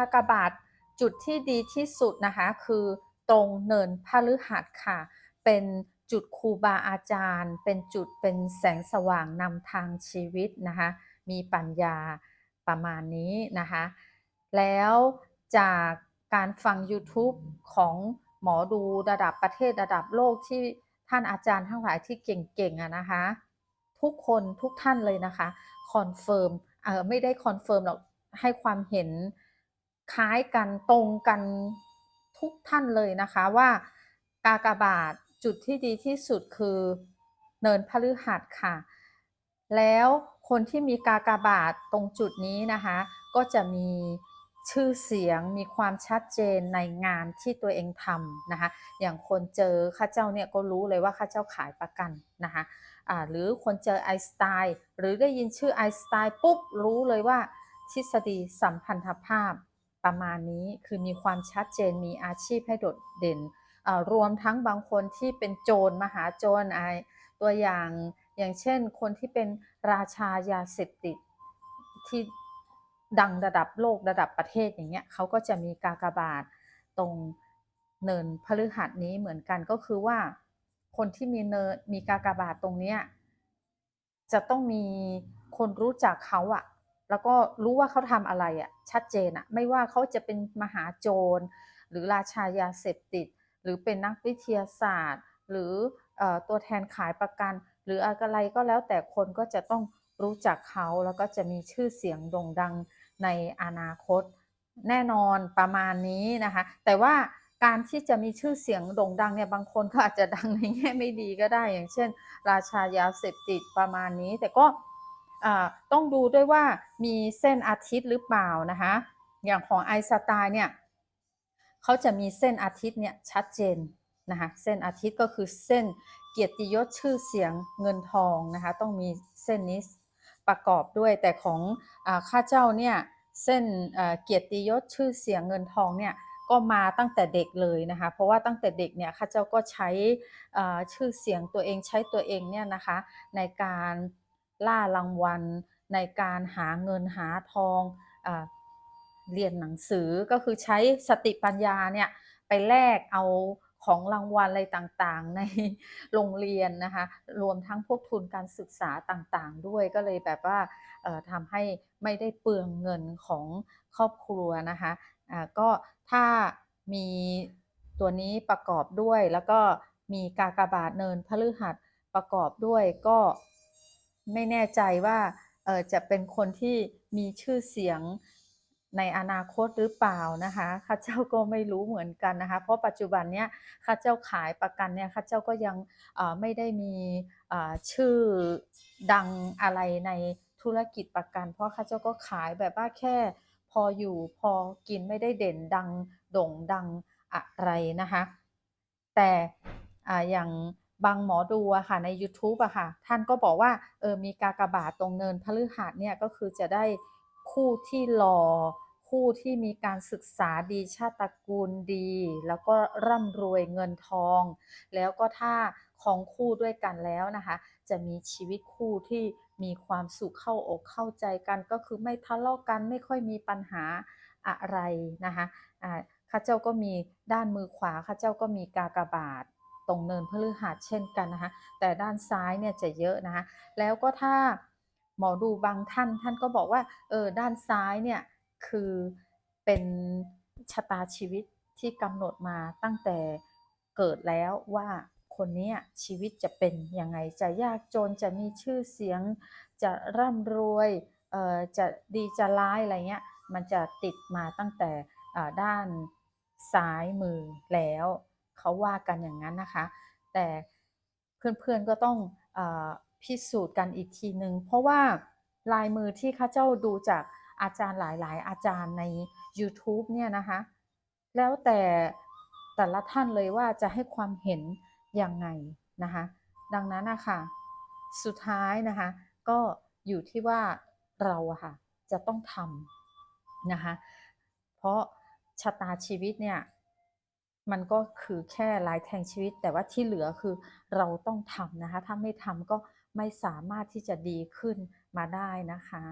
กากบาทจุดที่ดีที่สุดนะคะ คือตรงเนินพฤหัสค่ะ เป็นจุดครูบาอาจารย์ เป็นจุดเป็นแสงสว่างนำทางชีวิตนะคะ มีปัญญาประมาณนี้นะคะ แล้วจากการฟัง YouTube ของหมอดูระดับประเทศระดับโลกที่ท่านอาจารย์ทั้งหลายที่เก่งๆอะนะคะ ทุกคนทุกท่านเลยนะคะคอนเฟิร์มเออไม่ได้คอนเฟิร์มหรอกให้ความเห็น คล้ายกันตรงกันทุกท่านเลยนะคะว่ากากบาทจุดที่ดีที่สุดคือเนินพฤหัสค่ะ แล้วคนที่มีกากบาทตรงจุดนี้นะคะ ก็จะมีชื่อเสียงมีความชัดเจนในงานที่ตัวเองทำนะคะ อย่างคนเจอข้าเจ้าเนี่ยก็รู้เลยว่าข้าเจ้าขายประกันนะคะหรือคนเจอไอสไตน์หรือได้ยินชื่อไอสไตน์ปุ๊บรู้เลยว่าทฤษฎีสัมพันธภาพ ประมาณนี้คือมีความชัดเจนมีอาชีพให้โดดเด่นรวมทั้งบางคนที่เป็นโจรมหาโจรไอตัวอย่างอย่างเช่น คนที่เป็นราชายาเสพติดที่ดังระดับโลกระดับประเทศอย่างเงี้ยเขาก็จะมีกากบาทตรงเนินพฤหัสนี้เหมือนกันก็คือว่า คนที่มีเนินมีกากบาทตรงเนี้ยจะต้องมีคนรู้จักเขาอะ แล้วก็รู้ว่าเขาทำอะไรอะชัดเจนอะไม่ว่าเขาจะเป็นมหาโจร หรือราชายาเสพติด หรือเป็นนักวิทยาศาสตร์ หรือเออตัวแทนขายประกัน หรืออะไรก็แล้วแต่คนก็จะต้องรู้จักเขาแล้วก็จะมีชื่อเสียงโด่งดังในอนาคต แน่นอนประมาณนี้นะคะ แต่ว่าการที่จะมีชื่อเสียงโด่งดังเนี่ยบางคนก็อาจจะดังในแง่ไม่ดีก็ได้ อย่างเช่น ราชายาเสพติดประมาณนี้ แต่ก็ ต้องดูด้วยว่ามีเส้นอาทิตย์หรือเปล่านะคะ อย่างของไอสไตล์เนี่ยเขาจะมีเส้นอาทิตย์เนี่ยชัดเจนนะคะเส้นอาทิตย์ก็คือเส้นเกียรติยศชื่อเสียงเงินทองนะคะ ต้องมีเส้นนี้ประกอบด้วยแต่ของอข้าเจ้าเนี่ยเส้นเกียรติยศชื่อเสียงเงินทองเนี่ยก็มาตั้งแต่เด็กเลยนะคะ เพราะว่าตั้งแต่เด็กเนี่ยข้าเจ้าก็ใช้ชื่อเสียงตัวเองใช้ตัวเองเนี่ยนะคะในการ ล่ารางวัลในการหาเงินหาทองอเรียนหนังสือก็คือใช้สติปัญญาเนี่ยไปแลกเอาของรางวัลอะไรต่างๆ ในโรงเรียนนะคะรวมทั้งพวกทุนการศึกษาต่างๆ ด้วยก็เลยแบบว่าทำให้ไม่ได้เปลืองเงินของครอบครัวนะคะะก็ถ้ามีตัวนี้ประกอบด้วยแล้วก็มีกากบาทเนินพฤหัสประกอบด้วยก็ ไม่แน่ใจว่าจะเป็นคนที่มีชื่อเสียงในอนาคตหรือเปล่านะคะข้าเจ้าก็ไม่รู้เหมือนกันนะคะ เพราะปัจจุบันเนี้ยข้าเจ้าขายประกันเนี่ยข้าเจ้าก็ยังไม่ได้มีชื่อดังอะไรในธุรกิจประกัน เพราะข้าเจ้าก็ขายแบบว่าแค่พออยู่พอกินไม่ได้เด่นดังโด่งดังอะไรนะคะ แต่อย่าง บางหมอดูอะค่ะใน YouTube อะค่ะ ท่านก็บอกว่าเออมีกากบาทตรงเนินพฤหัสเนี่ยก็คือจะได้คู่ที่หล่อคู่ที่มีการศึกษาดีชาติตระกูลดี แล้วก็ร่ำรวยเงินทอง แล้วก็ถ้าของคู่ด้วยกันแล้วนะคะ จะมีชีวิตคู่ที่มีความสุขเข้าอกเข้าใจกัน ก็คือไม่ทะเลาะกันไม่ค่อยมีปัญหาอะไรนะคะอ่าข้าเจ้าก็มีด้านมือขวาข้าเจ้าก็มีกากบาท ตรงเนินพฤหัสเช่นกันนะคะ แต่ด้านซ้ายเนี่ยจะเยอะนะคะ แล้วก็ถ้าหมอดูบางท่านท่านก็บอกว่าเออด้านซ้ายเนี่ยคือเป็นชะตาชีวิตที่กำหนดมาตั้งแต่เกิดแล้วว่าคนนี้ชีวิตจะเป็นยังไงจะยากจนจะมีชื่อเสียง จะร่ำรวยเอ่อจะดีจะร้ายอะไรเงี้ยมันจะติดมาตั้งแต่ด้านซ้ายมือแล้ว เขาว่ากันอย่างนั้นนะคะ แต่เพื่อนๆก็ต้องอพิสูจน์กันอีกทีหนึ่งเพราะว่าลายมือที่ข้าเจ้าดูจากอาจารย์หลายๆ อาจารย์ใน YouTube เนี่ยนะคะ แล้วแต่แต่ละท่านเลยว่าจะให้ความเห็นยังไงนะคะ ดังนั้นนะคะสุดท้ายนะคะ ก็อยู่ที่ว่าเราค่ะจะต้องทำนะคะ เพราะชะตาชีวิตเนี่ย มันก็คือแค่ลายแทงชีวิต แต่ว่าที่เหลือคือเราต้องทำนะคะ ถ้าไม่ทำก็ไม่สามารถที่จะดีขึ้นมาได้นะคะ